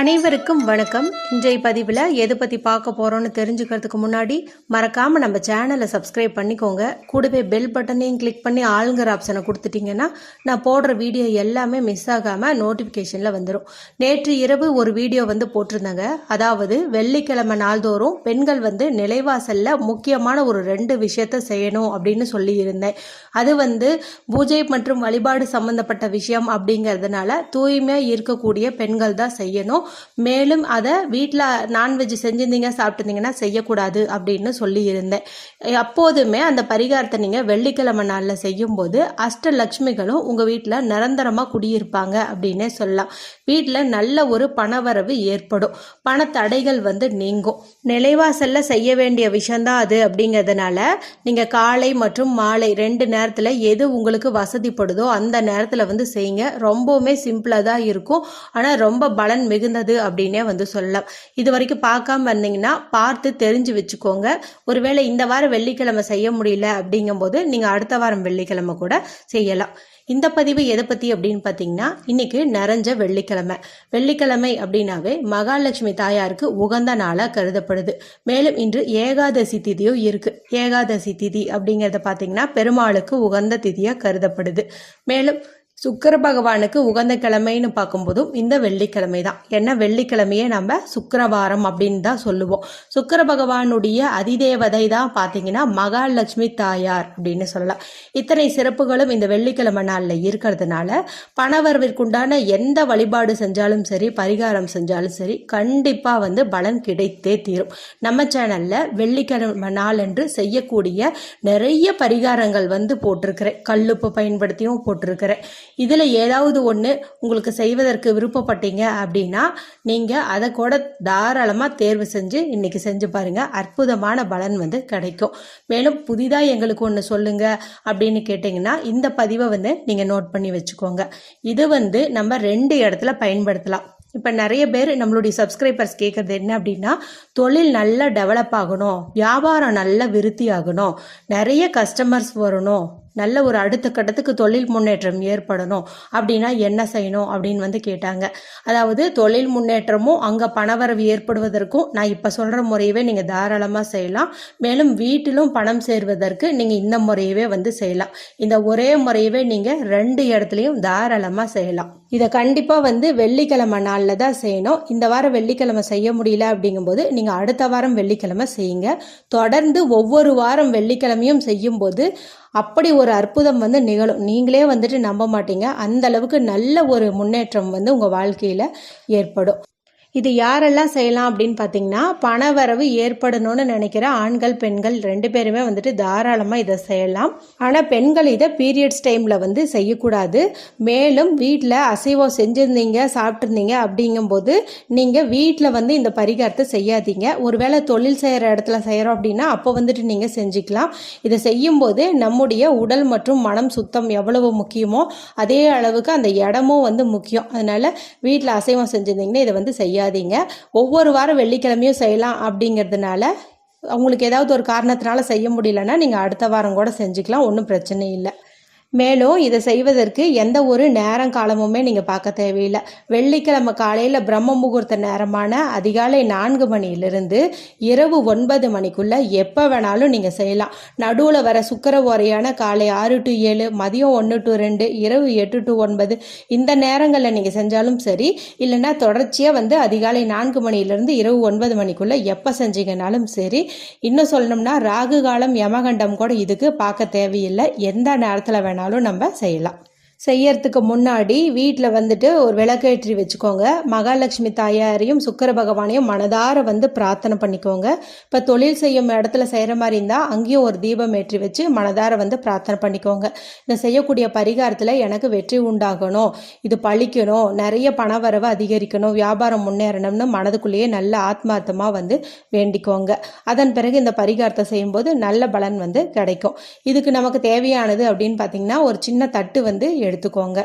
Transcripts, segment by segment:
அனைவருக்கும் வணக்கம். இன்றைய பதிவில் எதை பற்றி பார்க்க போகிறோன்னு தெரிஞ்சுக்கிறதுக்கு முன்னாடி மறக்காமல் நம்ம சேனலை சப்ஸ்கிரைப் பண்ணிக்கோங்க. கூடவே பெல் பட்டனையும் கிளிக் பண்ணி ஆளுங்கிற ஆப்ஷனை கொடுத்துட்டிங்கன்னா நான் போடுற வீடியோ எல்லாமே மிஸ் ஆகாமல் நோட்டிஃபிகேஷனில் வந்துடும் நேற்று இரவு ஒரு வீடியோ வந்து போட்டிருந்தாங்க. அதாவது வெள்ளிக்கிழமை நாள்தோறும் பெண்கள் வந்து நிலைவாசலில் முக்கியமான ஒரு ரெண்டு விஷயத்த செய்யணும் அப்படின்னு சொல்லியிருந்தேன். அது வந்து பூஜை மற்றும் வழிபாடு சம்மந்தப்பட்ட விஷயம் அப்படிங்கிறதுனால தூய்மையாக இருக்கக்கூடிய பெண்கள் தான் செய்யணும். மேலும் அதை வீட்டில் நான்வெஜ் செஞ்சிருந்தீங்க சாப்பிட்டுருந்தீங்கன்னா செய்யக்கூடாது அப்படின்னு சொல்லியிருந்தேன். அப்போதுமே அந்த பரிகாரத்தை நீங்கள் வெள்ளிக்கிழமை நாளில் செய்யும்போது அஷ்டலக்ஷ்மிகளும் உங்கள் வீட்டில் நிரந்தரமாக குடியிருப்பாங்க அப்படின்னே சொல்லலாம். வீட்டில் நல்ல ஒரு பணவரவு ஏற்படும். பணத்தடைகள் வந்து நீங்கும். நிலைவாசலில் செய்ய வேண்டிய விஷயந்தான் அது அப்படிங்கிறதுனால நீங்கள் காலை மற்றும் மாலை ரெண்டு நேரத்தில் எது உங்களுக்கு வசதிப்படுதோ அந்த நேரத்தில் வந்து செய்யுங்க. ரொம்பவுமே சிம்பிளாக தான் இருக்கும். ஆனால் ரொம்ப பலன் மிகுந்த சிறந்தது அப்படின்னே வந்து சொல்லலாம். இது வரைக்கும் பார்க்காம இருந்தீங்கன்னா பார்த்து தெரிஞ்சு வச்சுக்கோங்க. ஒருவேளை இந்த வாரம் வெள்ளிக்கிழமை செய்ய முடியல அப்படிங்கும்போது நீங்கள் அடுத்த வாரம் வெள்ளிக்கிழமை கூட செய்யலாம். இந்த பதிவு எதை பற்றி அப்படின்னு பார்த்தீங்கன்னா இன்னைக்கு நிறைஞ்ச வெள்ளிக்கிழமை. வெள்ளிக்கிழமை அப்படின்னாவே மகாலட்சுமி தாயாருக்கு உகந்த நாளாக கருதப்படுது. மேலும் இன்று ஏகாதசி திதியும் இருக்கு. ஏகாதசி திதி அப்படிங்கிறத பார்த்தீங்கன்னா பெருமாளுக்கு உகந்த திதியாக கருதப்படுது. மேலும் சுக்கர பகவானுக்கு உகந்த கிழமைன்னு பார்க்கும்போதும் இந்த வெள்ளிக்கிழமை தான். ஏன்னா வெள்ளிக்கிழமையே நம்ம சுக்கரவாரம் அப்படின்னு தான் சொல்லுவோம். சுக்கர பகவானுடைய அதிதேவதை தான் பார்த்தீங்கன்னா மகாலட்சுமி தாயார் அப்படின்னு சொல்லலாம். இத்தனை சிறப்புகளும் இந்த வெள்ளிக்கிழமை நாளில் இருக்கிறதுனால பணவரவிற்குண்டான எந்த வழிபாடு செஞ்சாலும் சரி பரிகாரம் செஞ்சாலும் சரி கண்டிப்பாக வந்து பலன் கிடைத்தே தீரும். நம்ம சேனலில் வெள்ளிக்கிழமை நாளன்று செய்யக்கூடிய நிறைய பரிகாரங்கள் வந்து போட்டிருக்கிறேன். கல்லுப்பு பயன்படுத்தியும் போட்டிருக்கிறேன். இதில் ஏதாவது ஒன்று உங்களுக்கு செய்வதற்கு விருப்பப்பட்டீங்க அப்படின்னா நீங்கள் அதை கூட தாராளமாக தேர்வு செஞ்சு இன்றைக்கி செஞ்சு பாருங்கள் அற்புதமான பலன் வந்து கிடைக்கும். மேலும் புதிதாக எங்களுக்கு ஒன்று சொல்லுங்கள் அப்படின்னு கேட்டிங்கன்னா இந்த பதிவை வந்து நீங்கள் நோட் பண்ணி வச்சுக்கோங்க. இது வந்து நம்ம ரெண்டு இடத்துல பயன்படுத்தலாம். இப்போ நிறைய பேர் நம்மளுடைய சப்ஸ்கிரைபர்ஸ் கேட்குறது என்ன அப்படின்னா தொழில் நல்லா டெவலப் ஆகணும் வியாபாரம் நல்லா விருத்தி ஆகணும் நிறைய கஸ்டமர்ஸ் வரணும் நல்ல ஒரு அடுத்த கட்டத்துக்கு தொழில் முன்னேற்றம் ஏற்படணும். அப்படின்னா என்ன செய்யணும் அப்படின்னு வந்து கேட்டாங்க. அதாவது தொழில் முன்னேற்றமும் அங்கே பணவரவு ஏற்படுவதற்கும் நான் இப்போ சொல்கிற முறையவே நீங்கள் தாராளமாக செய்யலாம். மேலும் வீட்டிலும் பணம் சேர்வதற்கு நீங்கள் இந்த முறையவே வந்து செய்யலாம். இந்த ஒரே முறையவே நீங்கள் ரெண்டு இடத்துலையும் தாராளமாக செய்யலாம். இதை கண்டிப்பாக வந்து வெள்ளிக்கிழமை நாளில் தான் செய்யணும். இந்த வாரம் வெள்ளிக்கிழமை செய்ய முடியல அப்படிங்கும்போது நீங்கள் அடுத்த வாரம் வெள்ளிக்கிழமை செய்யுங்க. தொடர்ந்து ஒவ்வொரு வாரம் வெள்ளிக்கிழமையும் செய்யும்போது அப்படி ஒரு அற்புதம் வந்து நிகழும். நீங்களே வந்துட்டு நம்ப மாட்டீங்க. அந்த அளவுக்கு நல்ல ஒரு முன்னேற்றம் வந்து உங்கள் வாழ்க்கையில் ஏற்படும். இது யாரெல்லாம் செய்யலாம் அப்படின்னு பார்த்தீங்கன்னா பணவரவு ஏற்படணும்னு நினைக்கிற ஆண்கள் பெண்கள் ரெண்டு பேருமே வந்துட்டு தாராளமாக இதை செய்யலாம். ஆனால் பெண்கள் இதை பீரியட்ஸ் டைமில் வந்து செய்யக்கூடாது. மேலும் வீட்டில் அசைவம் செஞ்சுருந்தீங்க சாப்பிட்ருந்தீங்க அப்படிங்கும்போது நீங்கள் வீட்டில் வந்து இந்த பரிகாரத்தை செய்யாதீங்க. ஒருவேளை தொழில் செய்கிற இடத்துல செய்கிறோம் அப்படின்னா அப்போ வந்துட்டு நீங்கள் செஞ்சுக்கலாம். இதை செய்யும்போது நம்முடைய உடல் மற்றும் மனம் சுத்தம் எவ்வளவு முக்கியமோ அதே அளவுக்கு அந்த இடமும் வந்து முக்கியம். அதனால் வீட்டில் அசைவம் செஞ்சுருந்தீங்கன்னா இதை வந்து செய்ய செய்யாதீங்க ஒவ்வொரு வாரம் வெள்ளிக்கிழமையும் செய்யலாம் அப்படிங்கிறதுனால உங்களுக்கு ஏதாவது ஒரு காரணத்தினால செய்ய முடியலன்னா நீங்கள் அடுத்த வாரம் கூட செஞ்சுக்கலாம். ஒன்றும் பிரச்சனை இல்லை. மேலும் இதை செய்வதற்கு எந்த ஒரு நேரம் காலமுமே நீங்கள் பார்க்க தேவையில்லை. வெள்ளிக்கிழமை காலையில் பிரம்ம முகூர்த்த நேரமான அதிகாலை நான்கு மணியிலிருந்து இரவு ஒன்பது மணிக்குள்ளே எப்போ வேணாலும் நீங்கள் செய்யலாம். நடுவில் வர சுக்கர ஓரையான காலை ஆறு டு ஏழு மதியம் ஒன்று டு ரெண்டு இரவு எட்டு டு ஒன்பது இந்த நேரங்களில் நீங்கள் செஞ்சாலும் சரி. இல்லைன்னா தொடர்ச்சியாக வந்து அதிகாலை நான்கு மணியிலிருந்து இரவு ஒன்பது மணிக்குள்ளே எப்போ செஞ்சீங்கனாலும் சரி. இன்னும் சொல்லணும்னா ராகு காலம் யமகண்டம் கூட இதுக்கு பார்க்க தேவையில்லை. எந்த நேரத்தில் வேணாலும் வேணாலும் நம்ம செய்யலாம். செய்யறதுக்கு முன்னாடி வீட்டில் வந்துட்டு ஒரு விளக்கேற்றி வச்சுக்கோங்க. மகாலட்சுமி தாயாரையும் சுக்கர பகவானையும் மனதார வந்து பிரார்த்தனை பண்ணிக்கோங்க. இப்போ தொழில் செய்யும் இடத்துல செய்கிற மாதிரி இருந்தால் அங்கேயும் ஒரு தீபம் ஏற்றி வச்சு மனதார வந்து பிரார்த்தனை பண்ணிக்கோங்க. இந்த செய்யக்கூடிய பரிகாரத்தில் எனக்கு வெற்றி உண்டாகணும். இது பழிக்கணும். நிறைய பண வரவு அதிகரிக்கணும். வியாபாரம் முன்னேறணும்னு மனதுக்குள்ளேயே நல்ல ஆத்மார்த்தமாக வந்து வேண்டிக்கோங்க. அதன் பிறகு இந்த பரிகாரத்தை செய்யும்போது நல்ல பலன் வந்து கிடைக்கும். இதுக்கு நமக்கு தேவையானது அப்படின்னு பார்த்தீங்கன்னா ஒரு சின்ன தட்டு வந்து எடுத்துக்கோங்க.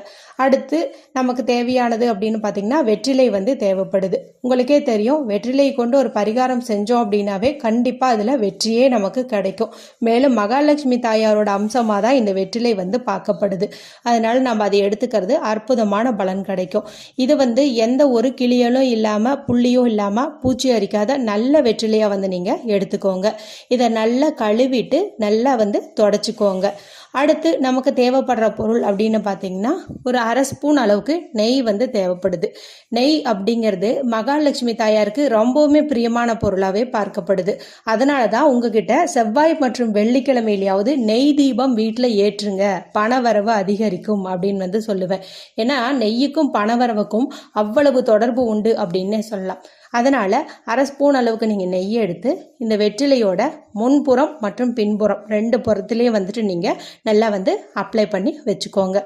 அடுத்து நமக்கு தேவையானது அப்படின்னு பார்த்தீங்கன்னா வெற்றிலை வந்து தேவைப்படுது. உங்களுக்கே தெரியும் வெற்றிலை கொண்டு ஒரு பரிகாரம் செஞ்சோம் அப்படின்னாவே கண்டிப்பாக அதில் வெற்றியே நமக்கு கிடைக்கும். மேலும் மகாலட்சுமி தாயாரோட அம்சமாக தான் இந்த வெற்றிலை வந்து பார்க்கப்படுது. அதனால் நம்ம அதை எடுத்துக்கிறது அற்புதமான பலன் கிடைக்கும். இது வந்து எந்த ஒரு கிளியலும் இல்லாமல் புள்ளியும் இல்லாமல் பூச்சி அரிக்காத நல்ல வெற்றிலையாக வந்து நீங்கள் எடுத்துக்கோங்க. இதை நல்லா கழுவிட்டு நல்லா வந்து தொடச்சிக்கோங்க. அடுத்து நமக்கு தேவைப்படுற பொருள் அப்படின்னு பார்த்தீங்கன்னா ஒரு அரை ஸ்பூன் அளவுக்கு நெய் வந்து தேவைப்படுது. நெய் அப்படிங்கிறது மகாலட்சுமி தாயாருக்கு ரொம்பவுமே பிரியமான பொருளாகவே பார்க்கப்படுது. அதனால தான் உங்ககிட்ட செவ்வாய் மற்றும் வெள்ளிக்கிழமையிலையாவது நெய் தீபம் வீட்டில் ஏற்றுங்க. பணவரவு அதிகரிக்கும் அப்படின்னு வந்து சொல்லுவேன். ஏன்னா நெய்யுக்கும் பணவரவுக்கும் அவ்வளவு தொடர்பு உண்டு அப்படின்னே சொல்லலாம். அதனால் அரை ஸ்பூன் அளவுக்கு நீங்கள் நெய் எடுத்து இந்த வெற்றிலையோட முன்புறம் மற்றும் பின்புறம் ரெண்டு புறத்துலேயும் வந்துட்டு நீங்கள் நல்லா வந்து அப்ளை பண்ணி வச்சுக்கோங்க.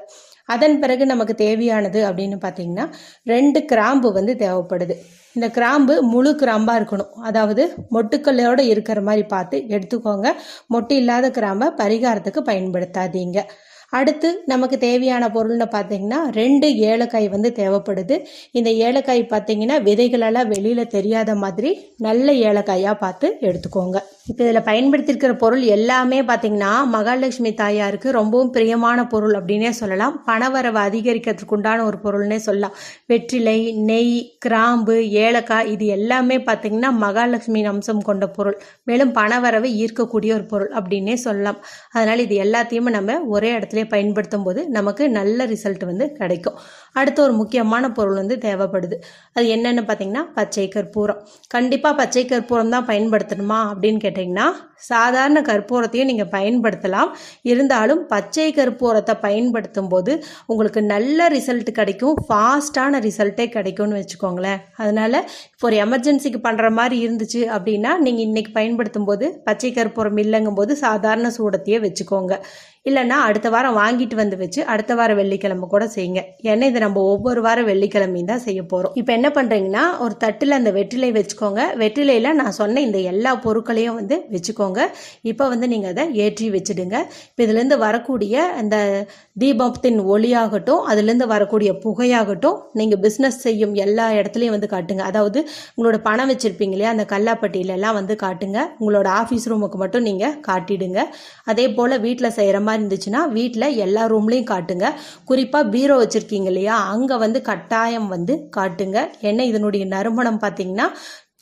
அதன் பிறகு நமக்கு தேவையானது அப்படின்னு பார்த்தீங்கன்னா ரெண்டு கிராம்பு வந்து தேவைப்படுது. இந்த கிராம்பு முழு கிராம்பாக இருக்கணும். அதாவது மொட்டுக்களோடு இருக்கிற மாதிரி பார்த்து எடுத்துக்கோங்க. மொட்டு இல்லாத கிராம்பை பரிகாரத்துக்கு பயன்படுத்தாதீங்க. அடுத்து நமக்கு தேவையான பொருள்னு பார்த்தீங்கன்னா ரெண்டு ஏலக்காய் வந்து தேவைப்படுது. இந்த ஏலக்காய் பார்த்தீங்கன்னா விதைகளெல்லாம் வெளியில் தெரியாத மாதிரி நல்ல ஏலக்காயாக பார்த்து எடுத்துக்கோங்க. இப்போ இதில் பயன்படுத்தியிருக்கிற பொருள் எல்லாமே பார்த்தீங்கன்னா மகாலட்சுமி தாயாருக்கு ரொம்பவும் பிரியமான பொருள் அப்படின்னே சொல்லலாம். பணவரவை அதிகரிக்கிறதுக்கு உண்டான ஒரு பொருள்னே சொல்லலாம். வெற்றிலை நெய் கிராம்பு ஏலக்காய் இது எல்லாமே பார்த்தீங்கன்னா மகாலட்சுமி அம்சம் கொண்ட பொருள். மேலும் பணவரவை ஈர்க்கக்கூடிய ஒரு பொருள் அப்படின்னே சொல்லலாம். அதனால் இது எல்லாத்தையுமே நம்ம ஒரே இடத்துல பயன்படுத்தும் போது நமக்கு நல்ல ரிசல்ட் வந்து கிடைக்கும். அடுத்து ஒரு முக்கியமான பொருள் வந்து தேவைப்படுது. அது என்னென்னு பார்த்தீங்கன்னா பச்சை கற்பூரம். கண்டிப்பாக பச்சை கற்பூரம் தான் பயன்படுத்தணுமா அப்படின்னு கேட்டிங்கன்னா சாதாரண கற்பூரத்தையும் நீங்கள் பயன்படுத்தலாம். இருந்தாலும் பச்சை கற்பூரத்தை பயன்படுத்தும் போது உங்களுக்கு நல்ல ரிசல்ட் கிடைக்கும். ஃபாஸ்ட்டான ரிசல்ட்டே கிடைக்கும்னு வச்சுக்கோங்களேன். அதனால் ஒரு எமர்ஜென்சிக்கு பண்ணுற மாதிரி இருந்துச்சு அப்படின்னா நீங்கள் இன்றைக்கி பயன்படுத்தும் போது பச்சை கற்பூரம் இல்லைங்கும் போது சாதாரண சூடத்தையே வச்சுக்கோங்க. இல்லைன்னா அடுத்த வாரம் வாங்கிட்டு வந்து வச்சு அடுத்த வாரம் வெள்ளிக்கிழமை கூட செய்யுங்க. ஏன்னா இதை நம்ம ஒவ்வொரு வாரம் வெள்ளிக்கிழமையும் தான் செய்ய போகிறோம் இப்போ என்ன பண்ணுறீங்கன்னா ஒரு தட்டில் அந்த வெற்றிலை வச்சுக்கோங்க. வெற்றிலையில் நான் சொன்ன இந்த எல்லா பொருட்களையும் வந்து வச்சுக்கோங்க. இப்போ வந்து நீங்கள் அதை ஏற்றி வச்சுடுங்க. இப்போ இதுலேருந்து வரக்கூடிய அந்த தீபத்தின் ஒளியாகட்டும் அதுலேருந்து வரக்கூடிய புகையாகட்டும் நீங்கள் பிஸ்னஸ் செய்யும் எல்லா இடத்துலையும் வந்து காட்டுங்க. அதாவது உங்களோட பணம் வச்சுருப்பீங்க இல்லையா அந்த கல்லாப்பட்டியிலலாம் வந்து காட்டுங்க. உங்களோட ஆஃபீஸ் ரூமுக்கு மட்டும் நீங்கள் காட்டிடுங்க. அதே போல் வீட்டில் செய்கிற மாதிரி இருந்துச்சுன்னா வீட்டில் எல்லா ரூம்லேயும் காட்டுங்க. குறிப்பாக பீரோ வச்சுருக்கீங்க இல்லையா அங்கே வந்து கட்டாயம் வந்து காட்டுங்க. ஏன்னா இதனுடைய நறுமணம் பார்த்தீங்கன்னா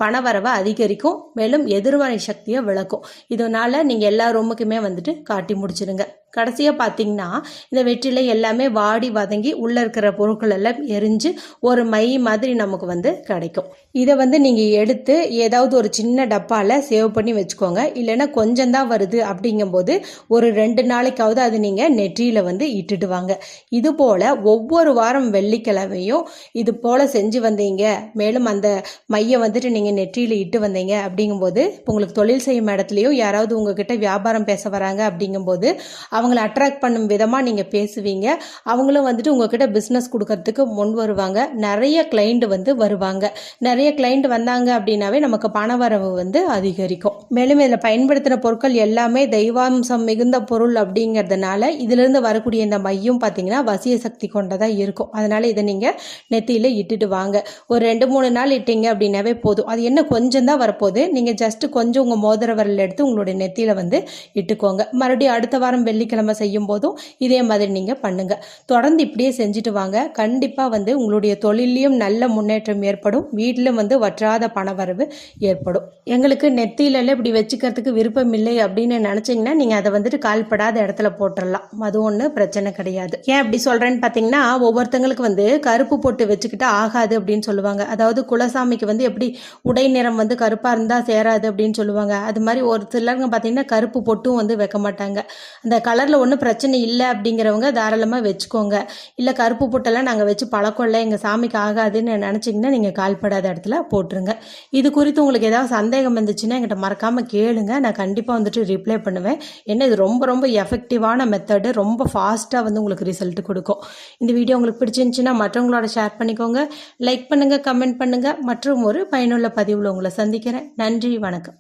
பணவரவை அதிகரிக்கும். மேலும் எதிர்மறை சக்தியை விளக்கும். இதனால் நீங்கள் எல்லா ரூமுக்குமே வந்துட்டு காட்டி முடிச்சிடுங்க. கடைசியாக பார்த்தீங்கன்னா இந்த வெற்றிலை எல்லாமே வாடி வதங்கி உள்ளே இருக்கிற பொருட்கள் எல்லாம் எரிஞ்சு ஒரு மை மாதிரி நமக்கு வந்து கிடைக்கும். இதை வந்து நீங்கள் எடுத்து ஏதாவது ஒரு சின்ன டப்பாவில் சேவ் பண்ணி வச்சுக்கோங்க. இல்லைன்னா கொஞ்சம் தான் வருது அப்படிங்கும்போது ஒரு ரெண்டு நாளைக்காவது அது நீங்கள் நெற்றியில் வந்து இட்டுட்டு வாங்க. இது போல் ஒவ்வொரு வாரம் வெள்ளிக்கிழமையும் இது போல் செஞ்சு வந்தீங்க. மேலும் அந்த மையை வந்துட்டு நீங்கள் நெற்றியில் இட்டு வந்தீங்க அப்படிங்கும்போது உங்களுக்கு தொழில் செய்யும் இடத்துலையும் யாராவது உங்ககிட்ட வியாபாரம் பேச வராங்க அப்படிங்கும்போது அவங்கள அட்ராக்ட் பண்ணும் விதமாக நீங்கள் பேசுவீங்க. அவங்களும் வந்துட்டு உங்ககிட்ட பிஸ்னஸ் கொடுக்கறதுக்கு முன் வருவாங்க. நிறைய கிளைண்ட் வந்து வருவாங்க. நிறைய கிளைண்ட் வந்தாங்க அப்படின்னாவே நமக்கு பண வரவு வந்து அதிகரிக்கும். மேலும் இதில் பயன்படுத்தின பொருட்கள் எல்லாமே தெய்வாம்சம் மிகுந்த பொருள் அப்படிங்கிறதுனால இதிலிருந்து வரக்கூடிய இந்த மையம் பார்த்தீங்கன்னா வசிய சக்தி கொண்டதாக இருக்கும். அதனால் இதை நீங்கள் நெத்தியில் இட்டுட்டு வாங்க. ஒரு ரெண்டு மூணு நாள் இட்டீங்க அப்படின்னாவே போதும். அது என்ன கொஞ்சம் தான் வரப்போகுது. நீங்கள் ஜஸ்ட்டு கொஞ்சம் உங்கள் மோதிரவரில் எடுத்து உங்களுடைய நெத்தியில் வந்து இட்டுக்கோங்க. மறுபடியும் அடுத்த வாரம் வெள்ளி வெள்ளிக்கிழமை செய்யும் போதும் இதே மாதிரி நீங்கள் பண்ணுங்கள் தொடர்ந்து இப்படியே செஞ்சுட்டு வாங்க. கண்டிப்பாக வந்து உங்களுடைய தொழிலையும் நல்ல முன்னேற்றம் ஏற்படும். வீட்டிலும் வந்து வற்றாத பணவரவு ஏற்படும். எங்களுக்கு நெத்தியில இப்படி வச்சுக்கிறதுக்கு விருப்பம் இல்லை அப்படின்னு நினச்சிங்கன்னா நீங்கள் அதை வந்துட்டு கால்படாத இடத்துல போட்டுடலாம் அது ஒன்றும் பிரச்சனை கிடையாது. ஏன் அப்படி சொல்கிறேன்னு பார்த்தீங்கன்னா ஒவ்வொருத்தங்களுக்கு வந்து கருப்பு போட்டு வச்சுக்கிட்டு ஆகாது அப்படின்னு சொல்லுவாங்க. அதாவது குலசாமிக்கு வந்து எப்படி உடை நிறம் வந்து கருப்பாக இருந்தால் சேராது அப்படின்னு சொல்லுவாங்க. அது மாதிரி ஒரு சிலருங்க பார்த்தீங்கன்னா கருப்பு பொட்டும் வந்து வைக்க மாட்டாங்க. அந்த கலரில் ஒன்றும் பிரச்சனை இல்லை அப்படிங்கிறவங்க தாராளமாக வச்சுக்கோங்க. இல்லை கருப்பு புட்டெல்லாம் நாங்கள் வச்சு பழக்கம் இல்லை எங்கள் சாமிக்கு ஆகாதுன்னு நினச்சிங்கன்னா நீங்கள் கால்படாத இடத்துல போட்டுருங்க. இது குறித்து உங்களுக்கு ஏதாவது சந்தேகம் இருந்துச்சுன்னா எங்கிட்ட மறக்காமல் கேளுங்க. நான் கண்டிப்பாக வந்துட்டு ரிப்ளை பண்ணுவேன். ஏன்னா இது ரொம்ப ரொம்ப எஃபெக்டிவான மெத்தடு ரொம்ப ஃபாஸ்ட்டாக வந்து உங்களுக்கு ரிசல்ட் கொடுக்கும். இந்த வீடியோ உங்களுக்கு பிடிச்சிருந்துச்சுன்னா மற்றவங்களோட ஷேர் பண்ணிக்கோங்க. லைக் பண்ணுங்கள் கமெண்ட் பண்ணுங்கள் மற்றும் ஒரு பயனுள்ள பதிவில் உங்களை சந்திக்கிறேன். நன்றி வணக்கம்.